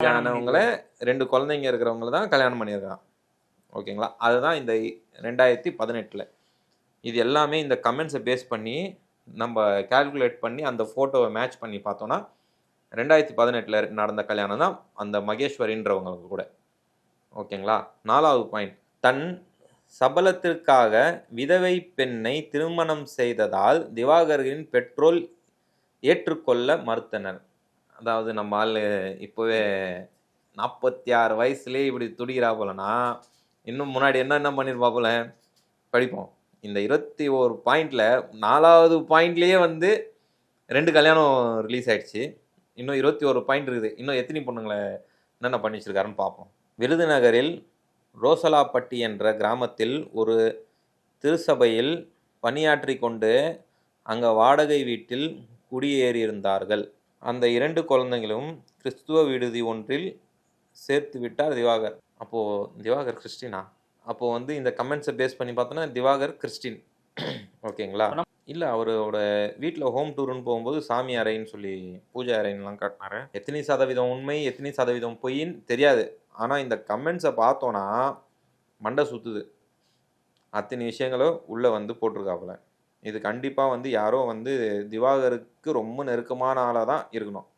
ஆனவங்கள ரெண்டு குழந்தைங்க இருக்கிறவங்கள தான் கல்யாணம் பண்ணியிருக்கான். ஓகேங்களா? அதுதான் இந்த ரெண்டாயிரத்தி பதினெட்டில். இது எல்லாமே இந்த கமெண்ட்ஸை பேஸ் பண்ணி நம்ம கால்குலேட் பண்ணி அந்த ஃபோட்டோவை மேட்ச் பண்ணி பார்த்தோன்னா ரெண்டாயிரத்தி பதினெட்டில் நடந்த கல்யாணம் தான் அந்த மகேஸ்வரின்றவங்களுக்கு கூட. ஓகேங்களா? நாலாவது பாயிண்ட் தன் சபலத்திற்காக விதவை பெண்ணை திருமணம் செய்ததால் திவாகரின் பெட்ரோல் ஏற்றுக்கொள்ள மறுத்தனர். அதாவது நம்ம ஆள் இப்போவே நாற்பத்தி ஆறு வயசுலேயே இப்படி துடிக்கிறா போலனா இன்னும் முன்னாடி என்ன என்ன பண்ணியிருப்பா போல? படிப்போம். இந்த இருபத்தி ஒரு பாயிண்டில் நாலாவது பாயிண்ட்லேயே வந்து ரெண்டு கல்யாணம் ரிலீஸ் ஆகிடுச்சு இன்னும் இருபத்தி ஒரு பாயிண்ட் இருக்குது. இன்னும் எத்தனை பொண்ணுங்களை என்னென்ன பண்ணி வச்சுருக்காருன்னு பார்ப்போம். விருதுநகரில் ரோசலாப்பட்டி என்ற கிராமத்தில் ஒரு திருச்சபையில் பணியாற்றி கொண்டு அங்கே வாடகை வீட்டில் குடியேறியிருந்தார்கள். அந்த இரண்டு குழந்தைகளும் கிறிஸ்துவ விடுதி ஒன்றில் சேர்த்து விட்டார் திவாகர். அப்போது திவாகர் கிறிஸ்டினா? அப்போது வந்து இந்த கமெண்ட்ஸை பேஸ் பண்ணி பார்த்தோன்னா திவாகர் கிறிஸ்டின். ஓகேங்களா? இல்லை அவரோட வீட்டில் ஹோம் டூர்னு போகும்போது சாமி அறைன்னு சொல்லி பூஜை அறைன்னுலாம் காட்டினாரு. எத்தனை சதவீதம் உண்மை எத்தனை சதவீதம் பொய்ன்னு தெரியாது. ஆனால் இந்த கமெண்ட்ஸை பார்த்தோன்னா மண்டை சுற்றுது அத்தனை விஷயங்களும் உள்ளே வந்து போட்டிருக்காப்புல. இது கண்டிப்பாக வந்து யாரோ வந்து திவாகருக்கு ரொம்ப நெருக்கமான ஆளாக தான் இருக்கணும்.